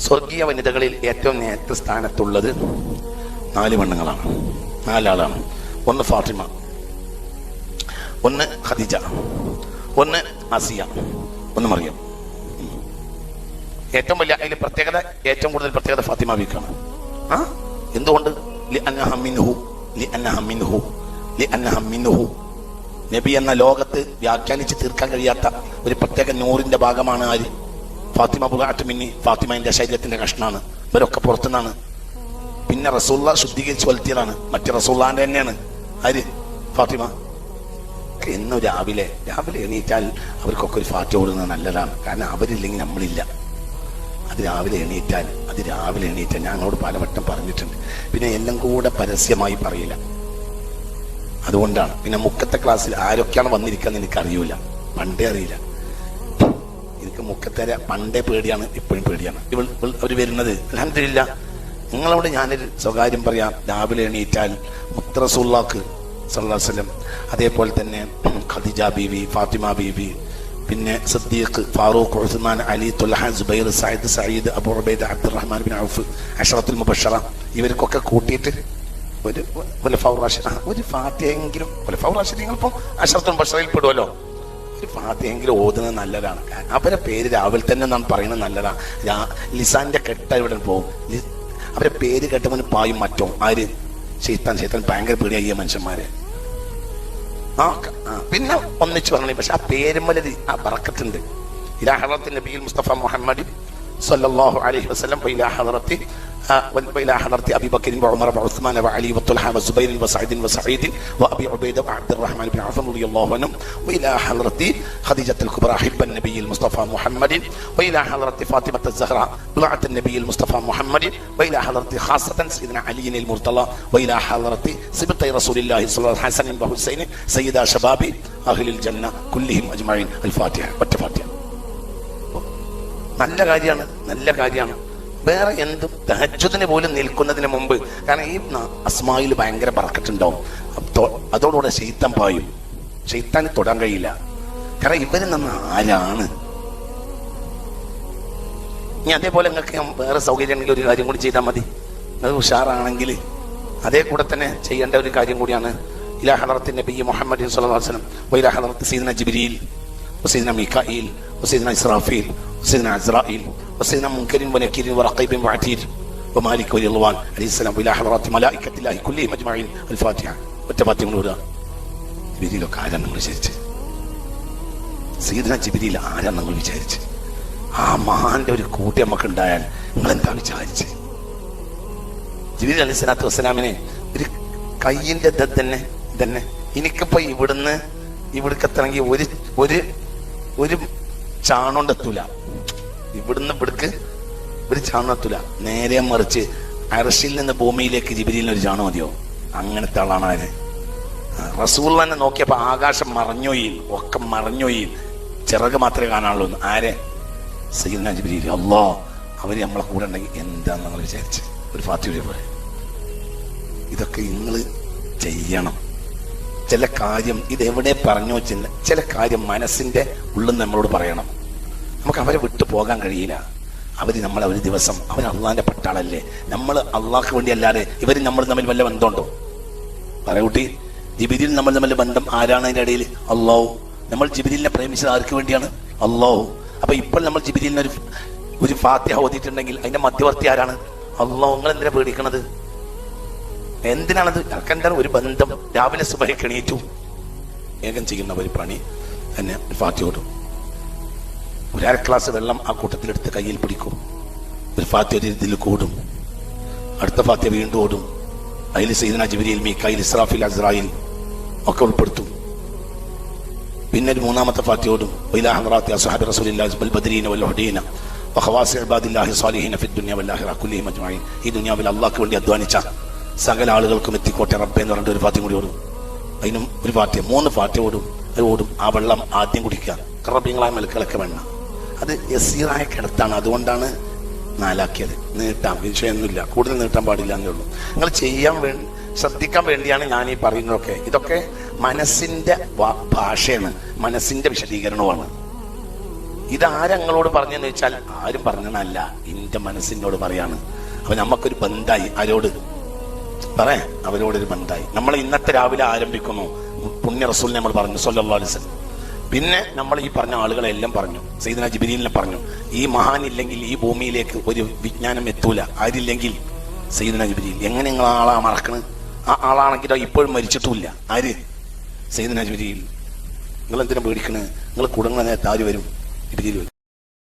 സ്വർഗീയ വനിതകളിൽ ഏറ്റവും നേരത്തെ സ്ഥാനത്തുള്ളത് നാല് പെണ്ണുങ്ങളാണ്. നാലാളാണ്. ഒന്ന് ഫാത്തിമ ഒന്ന് ഖദീജ ഒന്ന് ആസിയ ഒന്ന് മറിയം. ഏറ്റവും വലിയ അതിൽ പ്രത്യേകത ഏറ്റവും കൂടുതൽ പ്രത്യേകത ഫാത്തിമ ബീക്കാണ്. ആ? എന്തുകൊണ്ട്? നബി എന്ന ലോകത്ത് വ്യാഖ്യാനിച്ച് തീർക്കാൻ കഴിയാത്ത ഒരു പ്രത്യേക നൂറിന്റെ ഭാഗമാണ് ആര്? ഫാത്തിമ ബുഗാറ്റ് മിന്നി ഫാത്തിമന്റെ ശരീരത്തിന്റെ കഷ്ണാണ്. ഇവരൊക്കെ പുറത്തുനിന്നാണ്. പിന്നെ റസൂള്ള ശുദ്ധീകരിച്ച് വലുത്തിയതാണ് മറ്റേ റസൂള്ളാന്റെ തന്നെയാണ്. ആര്? ഫാത്തിമ. ഇന്ന് രാവിലെ രാവിലെ എണീറ്റാൽ അവർക്കൊക്കെ ഒരു ഫാറ്റ ഓടുന്നത് നല്ലതാണ്. കാരണം അവരില്ലെങ്കിൽ നമ്മളില്ല. അത് രാവിലെ എണീറ്റാൽ അത് രാവിലെ എണീറ്റാൽ ഞങ്ങളോട് പലവട്ടം പറഞ്ഞിട്ടുണ്ട്. പിന്നെ എല്ലാം കൂടെ പരസ്യമായി പറയില്ല. അതുകൊണ്ടാണ്. പിന്നെ മുക്കത്തെ ക്ലാസ്സിൽ ആരൊക്കെയാണ് വന്നിരിക്കുന്നത് എനിക്ക് അറിയൂല പണ്ടേ അറിയില്ല. എനിക്ക് മുക്കത്തെ പണ്ടേ പേടിയാണ് ഇപ്പോഴും പേടിയാണ്. ഇവൾ അവർ വരുന്നത് അലഹമില്ല നിങ്ങളോട് ഞാനൊരു സ്വകാര്യം പറയാം. രാവിലെ എണീറ്റാൽ മുത്തറസുല്ലാക്ക് സല്ലാസ്ലം അതേപോലെ തന്നെ ഖദിജ ബീവി ഫാത്തിമ ബീവി പിന്നെ Siddique Farooq Usman Ali Talha Zubair Sayyid Sayyid Abu Ubaid Abdurrahman bin Auf Asharatul Mubashara ഇവർക്കൊക്കെ കൂട്ടിയിട്ട് ഒരു ഒരു ഫൗറാഷ ഒരു ഫാത്തിയെങ്കിലും ഒരു ഫൗറാഷ നിങ്ങളിപ്പോൾ അഷറത്തുൽ മുബഷറയിൽ പെടുമല്ലോ ഒരു പാത്തിയെങ്കിലും ഓതുന്നത് നല്ലതാണ്. അവരെ പേര് രാവിലെ തന്നെ നാം പറയുന്നത് നല്ലതാണ്. ലിസാന്റെ കെട്ട ഇവിടെ പോകും അവരെ പേര് കെട്ടുമ്പോൾ പായും മറ്റോ ആര്? ചേത്താൻ ചേത്താൻ ഭയങ്കര പേടിയായി മനുഷ്യന്മാര്. പിന്നെ ഒന്നിച്ച് പറഞ്ഞു പക്ഷെ ആ പേരുമലരി ആ പറക്കത്തുണ്ട് ഇലാഹറത്തിന്റെ ബിയിൽ മുസ്തഫ മുഹമ്മദ് സല്ലാഹു അലഹി വസ്ലം ഇലാഹറത്തി حضرة آه، وإلى حضرة أبي بكر وعمر وعثمان وعلي وطلحة وزبير وسعيد وسعيد وأبي عبيدة وعبد الرحمن بن عوف رضي الله عنهم وإلى حضرة خديجة الكبرى حب النبي المصطفى محمد وإلى حضرة فاطمة الزهراء بضعة النبي المصطفى محمد وإلى حضرة خاصة سيدنا علي المرتضى وإلى حضرة سبطي رسول الله صلى الله عليه وسلم حسن وحسين سيدا شباب أهل الجنة كلهم أجمعين الفاتحة والتفاتحة നല്ല കാര്യമാണ് നല്ല കാര്യമാണ് വേറെ എന്തും തഹജ്ജുദിന് പോലും നിൽക്കുന്നതിന് മുമ്പ്. കാരണം ഈ അസ്മായിൽ ഭയങ്കര പറക്കിട്ടുണ്ടാവും അതോടുകൂടെ ശൈത്തം പായും. ശൈത്താന് തൊടാൻ കഴിയില്ല. കാരണം ഇവർ നമ്മ ആരാണ്? ഇനി അതേപോലെ നിങ്ങൾക്ക് വേറെ സൗകര്യമുണ്ടെങ്കിൽ ഒരു കാര്യം കൂടി ചെയ്താൽ മതി. അത് ഉഷാറാണെങ്കിൽ അതേ കൂടെ തന്നെ ചെയ്യേണ്ട ഒരു കാര്യം കൂടിയാണ്. ഇലാ ഹലറത്ത് നബി മുഹമ്മദ് സുലം വൈലാ ഹലറത്ത് സീദന ജിബിരിയിൽ സീദന മിഖായിൽ സീദന ഇസ്രാഫീൽ സീദന അസ്രായിൽ وسيدنا منكر ونكير ورقيب وعتيد ومالك ورضوان عليه السلام وإلى حضرات ملائكة الله كلهم أجمعين الفاتحة والتفاتيح الأولى ജിബിരിയിലൊക്കെ ആരാണ് നിങ്ങൾ വിചാരിച്ച് സീദന ജിബിരിയിൽ ആരാണ് നിങ്ങൾ വിചാരിച്ച് ആ മഹാന്റെ ഒരു കൂട്ടി നമുക്ക് ഉണ്ടായാൽ നിങ്ങൾ എന്താ വിചാരിച്ച് ജിബിരി അലി സ്വലാത്തു വസ്സലാമിനെ ഒരു കയ്യിന്റെ ഇത് തന്നെ തന്നെ എനിക്കിപ്പോ ഇവിടുന്ന് ഇവിടേക്കെത്തണമെങ്കിൽ ഒരു ഒരു ഒരു ചാണോണ്ട് എത്തൂല ഇവിടുന്ന് ഇവിടേക്ക് ഒരു ചാണം എത്തൂല. നേരെ മറിച്ച് അരശിൽ നിന്ന് ഭൂമിയിലേക്ക് ജിബിരിയിൽ ഒരു ചാണ മതിയോ? അങ്ങനത്തെ ആളാണ് അവർ. റസൂൾ തന്നെ നോക്കിയപ്പോ ആകാശം മറഞ്ഞോയിൽ ഒക്കെ മറഞ്ഞോയിൽ ചിറക് മാത്രമേ കാണാനുള്ളൂ. ആരെ? സയ്യിദ്ന ജിബ്രീൽ അല്ലോ അവർ നമ്മളെ കൂടെ ഉണ്ടെങ്കിൽ എന്താന്ന് നമ്മൾ വിചാരിച്ച്? ഒരു ഫാത്തിയുടെ പോലെ ഇതൊക്കെ നിങ്ങൾ ചെയ്യണം. ചില കാര്യം ഇതെവിടെ പറഞ്ഞു വെച്ചില്ല ചില കാര്യം മനസ്സിന്റെ ഉള്ളിൽ നമ്മളോട് പറയണം. നമുക്ക് അവരെ വിട്ടു പോകാൻ കഴിയില്ല. അവർ നമ്മൾ ഒരു ദിവസം അവർ അള്ളാന്റെ പട്ടാളല്ലേ. നമ്മൾ അള്ളാഹ്ക്ക് വേണ്ടി അല്ലാതെ ഇവർ നമ്മൾ തമ്മിൽ വല്ല ബന്ധമുണ്ടോ? പറയൂട്ടി ജിബിരിൽ നമ്മൾ തമ്മിൽ ബന്ധം ആരാണ് അതിന്റെ ഇടയിൽ? അള്ളാഹു. നമ്മൾ ജിബിരിലിനെ പ്രേമിച്ചത് ആർക്ക് വേണ്ടിയാണ്? അള്ളാഹു. അപ്പൊ ഇപ്പോൾ നമ്മൾ ജിബിരിലിനെ ഒരു ഒരു ഫാത്തിഹ ഓതിയിട്ടുണ്ടെങ്കിൽ അതിന്റെ മധ്യവർത്തി ആരാണ്? അള്ളാഹു. നിങ്ങൾ എന്തിനാ പേടിക്കണത്? എന്തിനാണത്? എന്താണ് ഒരു ബന്ധം? രാവിലെ സുബഹിക്ക് എണീറ്റു. ഏകം ചെയ്യുന്ന ഒരു പണി. തന്നെ ഓടും ഒരു അര ഗ്ലാസ് വെള്ളം ആ കൂട്ടത്തിലെടുത്ത് കയ്യിൽ പിടിക്കും. ഒരു ഫാത്യ ഇതിൽ കൂടും. അടുത്ത ഫാത്യ വീണ്ടും ഓടും. അതിൽ സൈദന ജിബിരിയിൽ മീക്കായിൽ ഇസ്രാഫിൽ അസ്രായിൽ ഒക്കെ ഉൾപ്പെടുത്തും. പിന്നെ ഒരു മൂന്നാമത്തെ ഫാത്തിയോടും വൈലാ ഹറാത്തി അസ്ഹാബി ബദരീന വൽ ഹുദീന വഖവാസി ഇബാദില്ലാഹി സ്വാലിഹീന ഫി ദുനിയ വൽ ആഖിറ കുല്ലിഹിം അജ്മഈൻ. ഈ ദുനിയാവിൽ അള്ളാഹ്ക്ക് വേണ്ടി അധ്വാനിച്ച സകല ആളുകൾക്കും എത്തിക്കോട്ടെ റബ്ബേ എന്ന് പറഞ്ഞിട്ട് ഒരു ഫാത്യം കൂടി ഓടും. അതിനും ഒരു ഫാത്യം മൂന്ന് ഫാത്യ ഓടും. അത് ഓടും. ആ വെള്ളം ആദ്യം കുടിക്കുക. കറബിങ്ങളായ മലക്കളൊക്കെ വേണ്ട. അത് യസീറായ കിടത്താണ്. അതുകൊണ്ടാണ് നാലാക്കിയത്. നീട്ടാം. വിഷയമൊന്നുമില്ല. കൂടുതൽ നീട്ടാൻ പാടില്ല എന്നേ ഉള്ളൂ. നിങ്ങൾ ചെയ്യാൻ വേണ്ടി ശ്രദ്ധിക്കാൻ വേണ്ടിയാണ് ഞാൻ ഈ പറയുന്നതൊക്കെ. ഇതൊക്കെ മനസ്സിന്റെ ഭാഷയാണ്. മനസ്സിന്റെ വിശദീകരണമാണ് ഇതാരങ്ങളോട് പറഞ്ഞെന്ന് വെച്ചാൽ ആരും പറഞ്ഞതല്ല എന്റെ മനസ്സിനോട് പറയാണ്. അപ്പൊ നമുക്കൊരു ബന്ധായി. ആരോട്? പറയാ അവരോടൊരു ബന്ധായി. നമ്മൾ ഇന്നത്തെ രാവിലെ ആരംഭിക്കുന്നു. പുണ്യ റസൂൽ നമ്മൾ പറഞ്ഞു. സല്ലല്ലാഹു അലൈഹി വസല്ലം. പിന്നെ നമ്മൾ ഈ പറഞ്ഞ ആളുകളെല്ലാം പറഞ്ഞു. സൈദന ജിബിലീലിനെ പറഞ്ഞു. ഈ മഹാൻ ഇല്ലെങ്കിൽ ഈ ഭൂമിയിലേക്ക് ഒരു വിജ്ഞാനം എത്തൂല. ആരില്ലെങ്കിൽ? സൈദന ജിബിലീൽ എങ്ങനെ നിങ്ങൾ ആളാ മറക്കണ്? ആ ആളാണെങ്കിലോ ഇപ്പോഴും മരിച്ചിട്ടുമില്ല. ആര്? സൈദന ജിബിലീൽ നിങ്ങൾ എന്തിനാ പേടിക്കണ്? നിങ്ങൾ കുടുങ്ങുന്ന നേരത്തെ ആര് വരും? ജിബിരിൽ വരും.